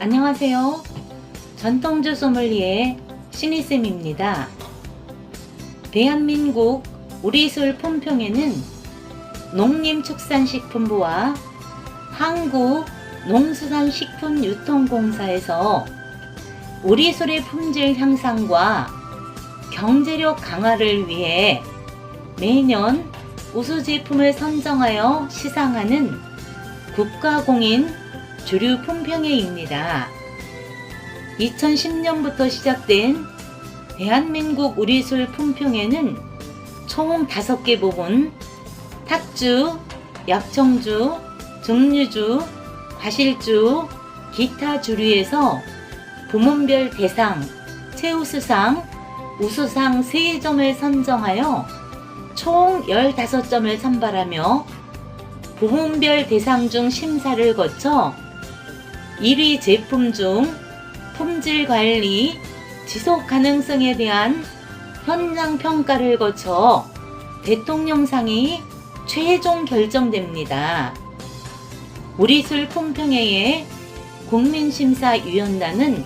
안녕하세요. 전통주 소믈리에 신이쌤입니다. 대한민국 우리술 품평에는 농림축산식품부와 한국농수산식품유통공사에서 우리술의 품질 향상과 경제력 강화를 위해 매년 우수 제품을 선정하여 시상하는 국가공인 주류 품평회입니다. 2010년부터 시작된 대한민국 우리술 품평회는 총 5개 부분 탁주, 약청주, 증류주, 과실주, 기타 주류에서 부문별 대상, 최우수상, 우수상 3점을 선정하여 총 15점을 선발하며 부문별 대상 중 심사를 거쳐 1위 제품 중 품질 관리, 지속 가능성에 대한 현장 평가를 거쳐 대통령상이 최종 결정됩니다. 우리술 품평회의 국민심사위원단은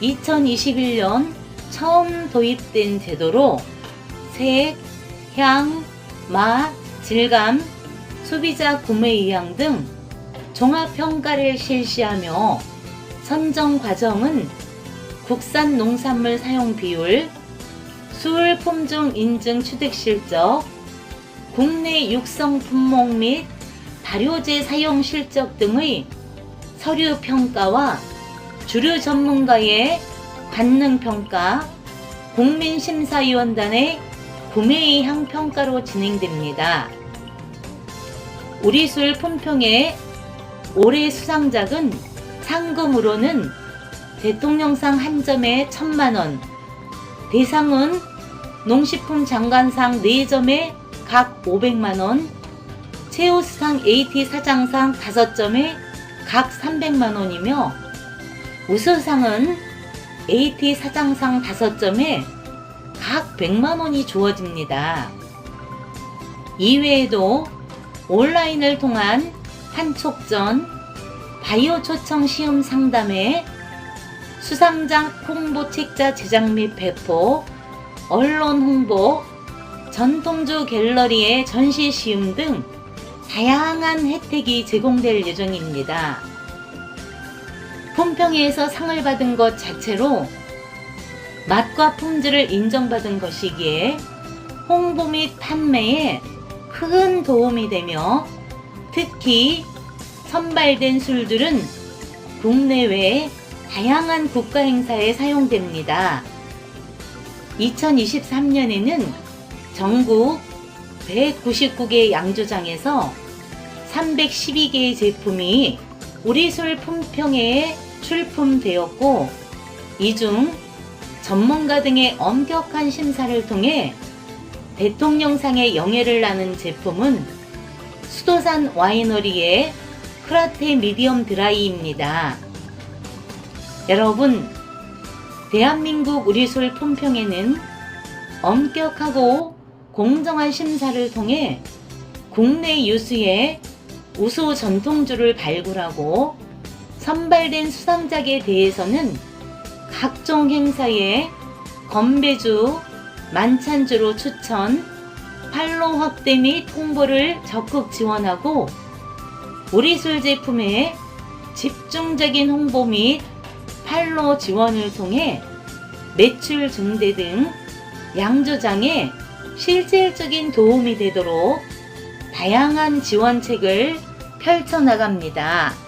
2021년 처음 도입된 제도로 색, 향, 맛, 질감, 소비자 구매 의향 등 종합평가를 실시하며 선정 과정은 국산 농산물 사용 비율, 수울 품종 인증 취득 실적, 국내 육성 품목 및 발효제 사용 실적 등의 서류 평가와 주류 전문가의 관능 평가, 국민심사위원단의 구매의향 평가로 진행됩니다. 우리 술 품평의 올해 수상작은 상금으로는 대통령상 한 점에 천만원, 대상은 농식품 장관상 4점에 각 500만원, 최우수상 AT 사장상 5점에 각 300만원이며 우수상은 AT 사장상 5점에 각 100만원이 주어집니다. 이외에도 온라인을 통한 한촉전, 바이오 초청 시험 상담회, 수상작 홍보 책자 제작 및 배포, 언론 홍보, 전통주 갤러리의 전시 시음 등 다양한 혜택이 제공될 예정입니다. 품평회에서 상을 받은 것 자체로 맛과 품질을 인정받은 것이기에 홍보 및 판매에 큰 도움이 되며 특히 선발된 술들은 국내외 다양한 국가 행사에 사용됩니다. 2023년에는 전국 199개 양조장에서 312개의 제품이 우리술 품평회에 출품되었고 이 중 전문가 등의 엄격한 심사를 통해 대통령상의 영예를 나는 제품은 수도산 와이너리의 크라테 미디엄 드라이입니다. 여러분, 대한민국 우리술 품평회는 엄격하고 공정한 심사를 통해 국내 유수의 우수 전통주를 발굴하고 선발된 수상작에 대해서는 각종 행사에 건배주, 만찬주로 추천, 팔로 확대 및 홍보를 적극 지원하고 우리술 제품의 집중적인 홍보 및 팔로 지원을 통해 매출 증대 등 양조장에 실질적인 도움이 되도록 다양한 지원책을 펼쳐나갑니다.